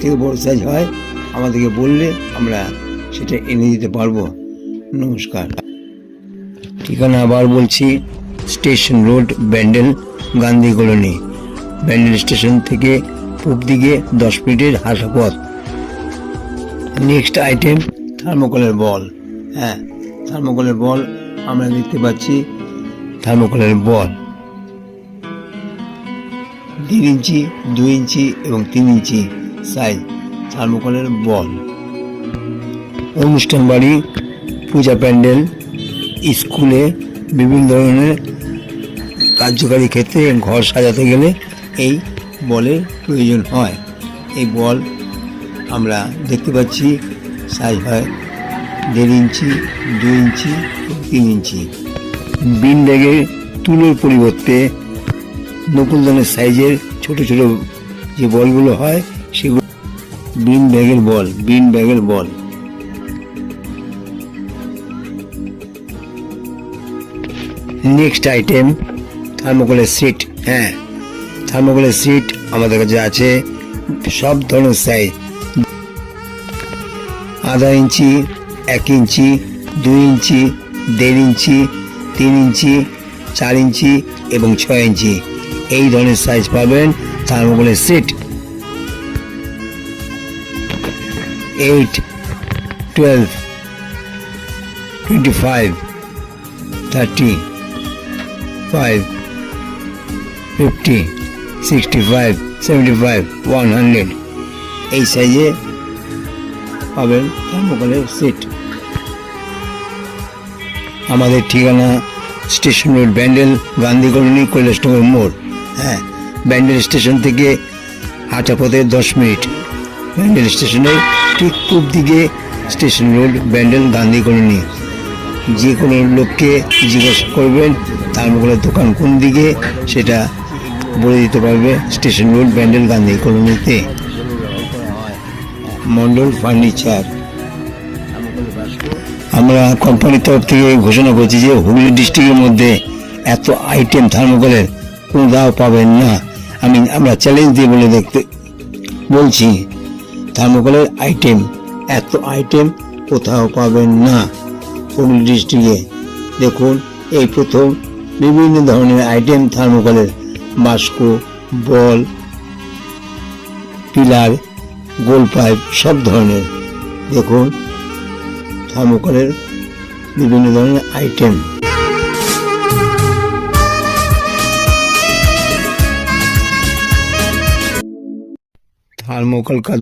থেকে বড় সাইজ হয়, আমাদেরকে বললে আমরা সেটা এনে দিতে পারব। নমস্কার। ঠিকানা আবার বলছি, station road, Bandel, Gandhi colony. Bandel station থেকে পূব দিকে দশ মিনিটের হাঁটা পথ। নেক্সট আইটেম থার্মোকলের বল হ্যাঁ থার্মোকলের বল আমরা দেখতে পাচ্ছি থার্মোকলের বল দেড় ইঞ্চি, দুই ইঞ্চি এবং তিন ইঞ্চি। সাইজ থার্মোকলের বল। অনুষ্ঠান বাড়ি, পূজা প্যান্ডেল, স্কুলে বিভিন্ন ধরনের কার্যকারী ক্ষেত্রে ঘর সাজাতে গেলে এই বলের প্রয়োজন হয়। এই বল আমরা দেখতে পাচ্ছি, সাইজ হয় দেড় ইঞ্চি, দুই ইঞ্চি, তিন ইঞ্চি। বিন ব্যাগের তুলোর পরিবর্তে নকুলদানের সাইজের ছোট ছোট যে বলগুলো হয় বিন ব্যাগের বল, বিন ব্যাগের বল। নেক্সট আইটেম থার্মোকলের সিট হ্যাঁ থার্মোকলের সিট আমাদের কাছে আছে, সব ধরনের সাইজ আধা ইঞ্চি, এক ইঞ্চি, দুই ইঞ্চি, দেড় ইঞ্চি, তিন ইঞ্চি, চার ইঞ্চি এবং ছয় ইঞ্চি। এই ধরনের সাইজ পাবেন থার্মোকলের sheet eight twelve twenty five thirty five fifty sixty five seventy five one hundred এই সাইজে পাবেন থার্মোকলের সিট আমাদের ঠিকানা station road, Bandel, Gandhi colony, Kailashnagar মোড়। হ্যাঁ ব্যান্ডেল স্টেশন থেকে হাঁটা পথে দশ মিনিট। ব্যান্ডেল স্টেশনের ঠিক পূব দিকে station road, Bandel, Gandhi colony. যে কোনো লোককে জিজ্ঞাসা করবেন থার্মোকলের দোকান কোন দিকে, সেটা বলে দিতে পারবে স্টেশন রোড, ব্যান্ডেল, গান্ধী কলোনিতে। মন্ডল ফার্নিচার। আমরা কোম্পানির তরফ থেকে ঘোষণা করছি যে হুগলি ডিস্ট্রিক্টের মধ্যে এত আইটেম থার্মোকলের কোনো দাও পাবেন না। আমি, আমরা চ্যালেঞ্জ দিয়ে বলে দেখতে বলছি। থার্মোকলের আইটেম এত আইটেম কোথাও পাবেন না। হুগলি ডিস্ট্রিক্টে দেখুন, এই প্রথম বিভিন্ন ধরনের আইটেম থার্মোকলের বাস্কো বল, পিলার, গোল পাইপ, সব ধরনের। দেখুন থার্মোকলের বিভিন্ন ধরনের আইটেম থার্মোকল